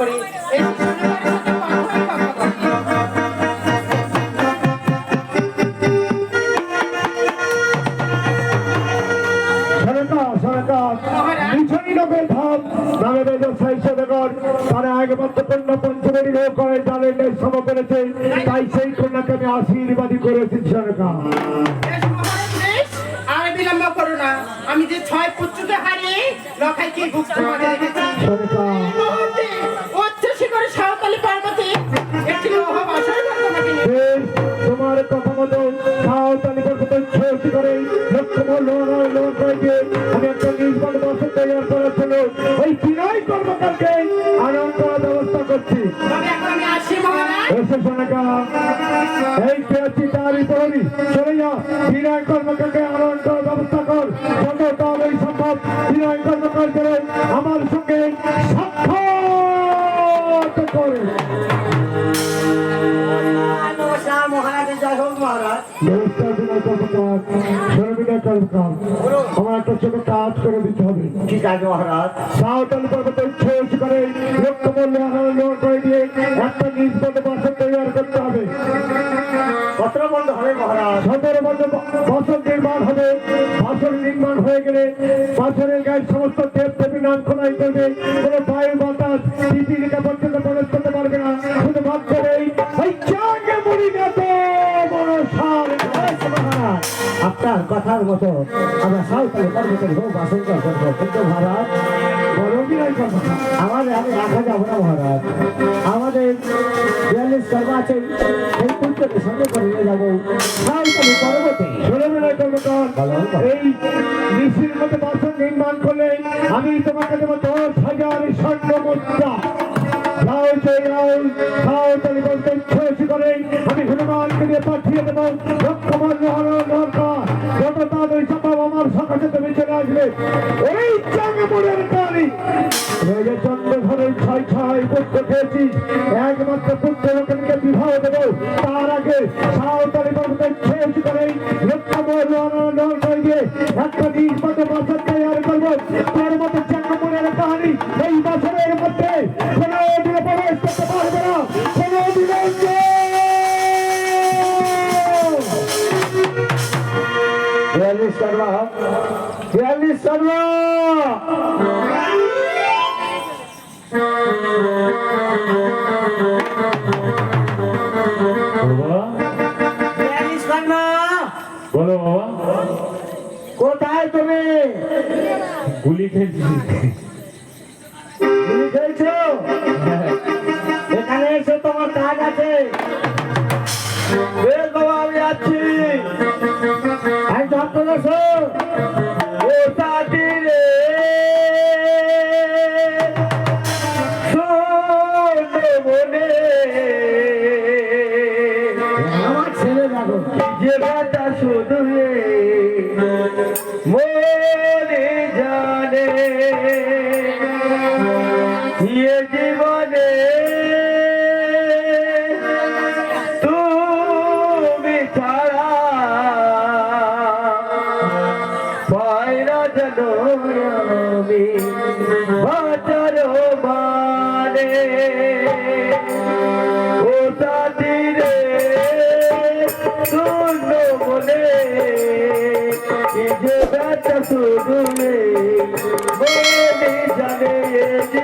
করি। এই তারা একমাত্র কন্যা পঞ্চমের লোক সম করেছে। তাই সেই কন্যাকে আমি আশীর্বাদী করেছি সরকার আর বিলম্ব করো না। আমি যে ছয় পুত্রকে হারিয়ে লখাইকে গুপ্ত মাঝে আমি একটা নির্মাণ বছর তৈরি করার জন্য ওই বিনয় কর্মকারকে আনন্দ করার ব্যবস্থা করছি। এই পেয়েছি তৈরি চলে যা বিনয় কর্মকারকে আনন্দ ব্যবস্থা কর। যত তাড়াতাড়ি সম্ভব বিনয় কর্মকার করে আমার সঙ্গে সাক্ষাৎ করে। নমস্কার বিনয় কর্মকার কর্মকার একটা ছোট কাজ করে দিতে হবে। ঠিক আছে মহারাজ? সাঁওতালি পর্বতে শেষ করে লক্ষ্যমূল্য আনন্দ করে দিয়ে একটা নিষ্পদ বাসন তৈরি করতে হবে। পত্র বন্ধ হবে মহারাজ। সতেরো বছর বছর নির্মাণ হবে। বাসন নির্মাণ হয়ে গেলে বাসনের গায়ে সমস্ত দেব দেবী নাম খোলাই করবে। কোনো বায়ু বাতাস পৃথিবীকে পর্যন্ত প্রবেশ করতে পারবে না। শুধু মাত্র এই মুড়ি গেত আপনার কথার মতো আমরা সাঁওতালি কর্মচারী হোক বাসনকার করব। কিন্তু মহারাজ আমাদের আমি রাখা যাব না মহারাজ। আমাদের বিয়াল্লিশ কর্ম আছে এই পুত্রকে সঙ্গে করে নিয়ে যাব সাঁওতালি পর্বতে। ষোলো বেলায় কর্মকার ভালো, ভালো। এই ঋষির মধ্যে বাসন নির্মাণ করলে আমি তোমাকে দেবো দশ হাজার স্বর্ণ মুদ্রা। যাও খাও বলতে করে। আমি হনুমানকে দিয়ে পাঠিয়ে দেবো। লক্ষ্মণ দরকার। একমাত্র পুত্র লোকেনকে বিবাহ দেবো। একটা বলো। বাবা। কোথায় তুমি? গুলি খেলছি না যেন আমি বাঁচার মানে ও সাথী রে শূন্য কি যে ব্যথা জানে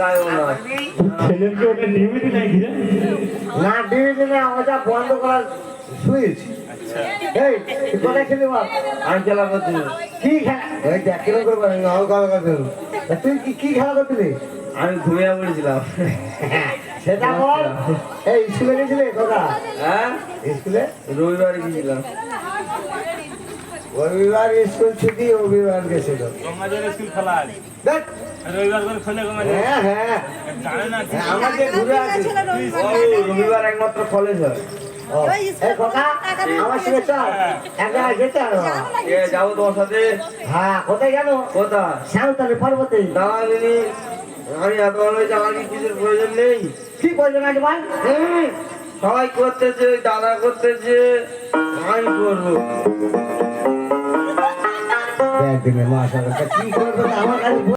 গায়ে না। ছেলেকে ওটা নিয়মিত নাকি রে না দিনে দিনে ওটা বন্ধ করার সুইচ। এই তুই কোথায় খেলি বল? আমি খেলা করছি কি খেলা এই দেখ কীরকম করে পারেন না কথা কথা তুই কি কি খেলা করছিলি? আমি ঘুমিয়ে পড়েছিলাম। সেটা বল। এই স্কুলে গেছিলে কথা হ্যাঁ? স্কুলে? রবিবারে গেছিলাম। রবিবার স্কুল ছুটি রবিবার গেছিল। রবিবার করে খোলে গো মানে? হ্যাঁ হ্যাঁ। হ্যাঁ, রবিবার একমাত্র কলেজ হয়। ও, এই কথা আমার সঙ্গে চল। একটা যেতে হবে। যাব তোমার সাথে? হ্যাঁ কোথায় গেল? কোথা সাঁওতালি পর্বতে। দাঁড়া আমি এত ভালো হয়েছে আমার কি কিছুর প্রয়োজন নেই। কি প্রয়োজন আছে বল? হুম, সবাই করতেছে দাদা করতেছে। আমি করব। দেখ দিনে মাস কি করব আমার কাছে